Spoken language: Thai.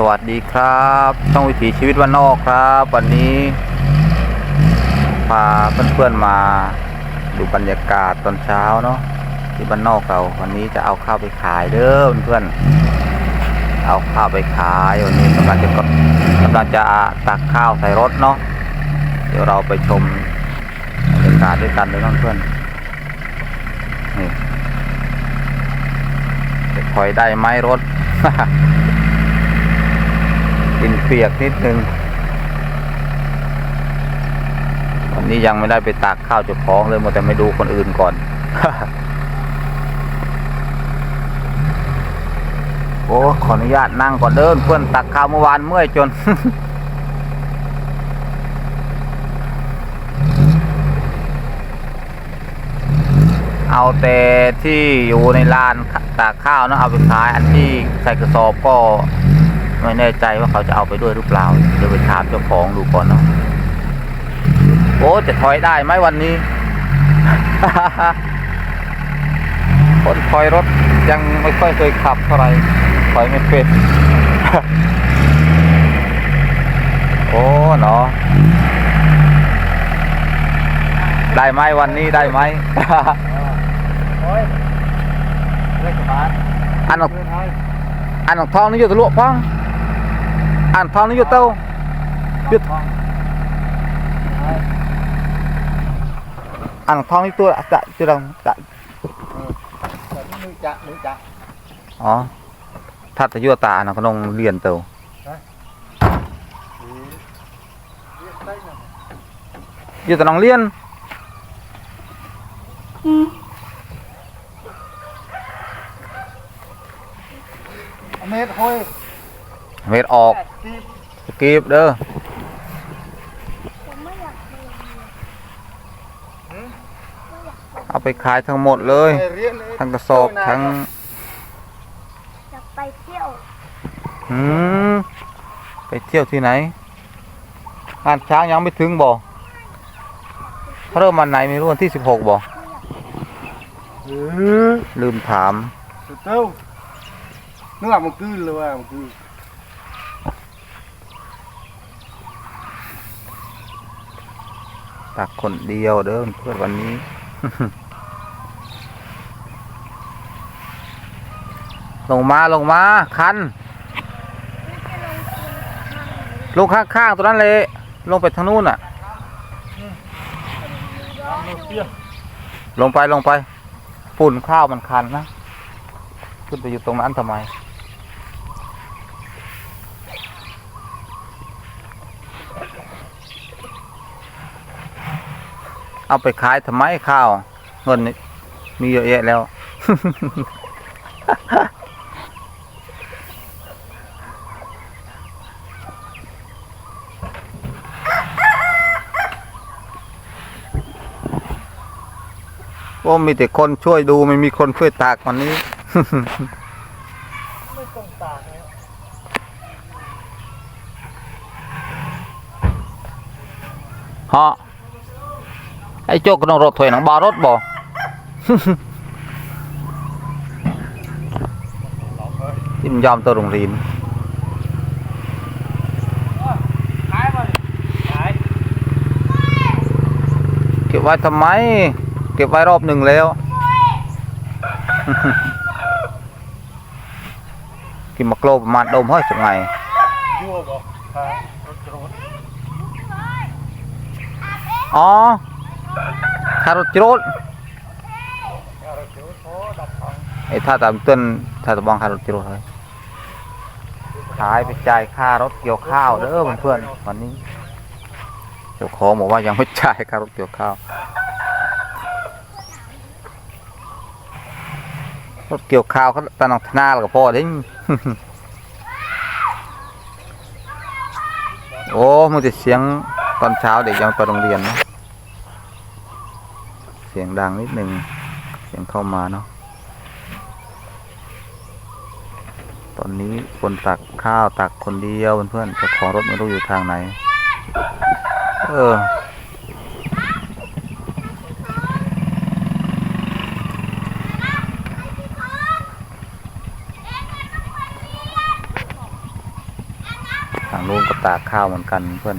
สวัสดีครับช่องวิถีชีวิตวันนอกครับ วันนี้ พาเพื่อนๆมาดูบรรยากาศตอนเช้าเนาะที่บ้านนอกเรา วันนี้จะเอาข้าวไปขายเด้อเพื่อนๆเอาข้าวไปขายวันนี้กำลังจะกกำลังจะตักข้าวใส่รถเนาะเดี๋ยวเราไปชมบรรยากาศด้วยกันเลยน้องเพื่อนนี่จะคอยได้ไหมรถ ดินเปียกนิดนึงวันนี้ยังไม่ได้ไปตากข้าวจ้าของเลยมัวแต่ไม่ดูคนอื่นก่อน โอ้ขออนุญาตนั่งก่อนเดินเพื่อนตักข้าวเมื่อวานเมื่อยจนเอาแต่ที่อยู่ในลานตากข้าวนะเอาไปขายอันที่ใส่กระสอบก็ ไม่แน่ใจว่าเขาจะเอาไปด้วยหรือเปล่าเดี๋ยวไปถามเจ้าของดูก่อนเนาะโอ้จะถอยได้ไหมวันนี้ คนถอยรถยังไม่ค่อยเคยขับเท่าไหร่ถอยไม่เป็นโอ้เนาะได้ไหมวันนี้ได้ไหมโอ้ยเล็กบาทอันของเพื่อนให้อันของทองนี่อยู่ตะลุพ้อง อันทองนี่อยู่เต้าหยุดอันของทองนี่ตัวจะจะดังจะแต่นี่มือจะมือจะอ๋อถ้าจะยั่วตาอันนั้นก็ต้องเรียนเต้าเรียกได้นะอยู่แต่น้องเรียนอเมดห้อย เม็ดออกแปดสิบสกีบเด้อผมไม่อยากเรียนเอาไปขายทั้งหมดเลยไปเรียนเลยทั้งกระสอบทั้งอยากไปเที่ยวหืมไปเที่ยวที่ไหนงานช้างยังไม่ถึงบ่เขาเริ่มวันไหนไม่รู้วันที่สิบหกบ่เออลืมถามสุดเต้านึกว่ามันคือเลยว่ามันคือ ตักคนเดียวเด้อเพื่อนวันนี้ ลงมาลงมาคัน ลงข้างๆตัวนั้นเลย ลงไปทางนู้นอะ ลงไปลงไปฝุ่นข้าวมันคันนะ ขึ้นไปอยู่ตรงนั้นทำไม เอาไปขายทำไมข้าว เงินมีเยอะแยะแล้ว โอ้มีแต่คนช่วยดูไม่มีคนช่วยตากวันนี้ ไม่ต้องตากเลยฮะ ไอ้โจกก็ต้องรถถอยหนังบารถบ่ที่มันยอมตัวโรงเรียนขายมาขายเก็บไว้ทำไม เก็บไว้รอบหนึ่งแล้วกินมะโกรประมาณดมเฮ้ยสักไงยั่วบ่ขายรถกระโดดอ๋อ คารถจรดเอารถกระโดดโอ้ดับของไอ้ท่าตามต้นท่าตะบองคารถจรดเลยขายไปจ่ายค่ารถเกี่ยวข้าวเด้อเพื่อนๆวันนี้เจ้าของบอกว่ายังไม่จ่ายค่ารถเกี่ยวข้าวรถเกี่ยวข้าวเขาตะนองทนาแล้วก็พอเด้งโอ้มันจะเสียงตอนเช้าเด็กยังไปโรงเรียนนะ เสียงดังนิดหนึ่งเสียงเข้ามาเนาะตอนนี้คนตักข้าวตักคนเดียวเพื่อนๆจ้าของรถไม่รู้อยู่ทางไหน เออทางนู้นก็ตากข้าวเหมือนกันเพื่อน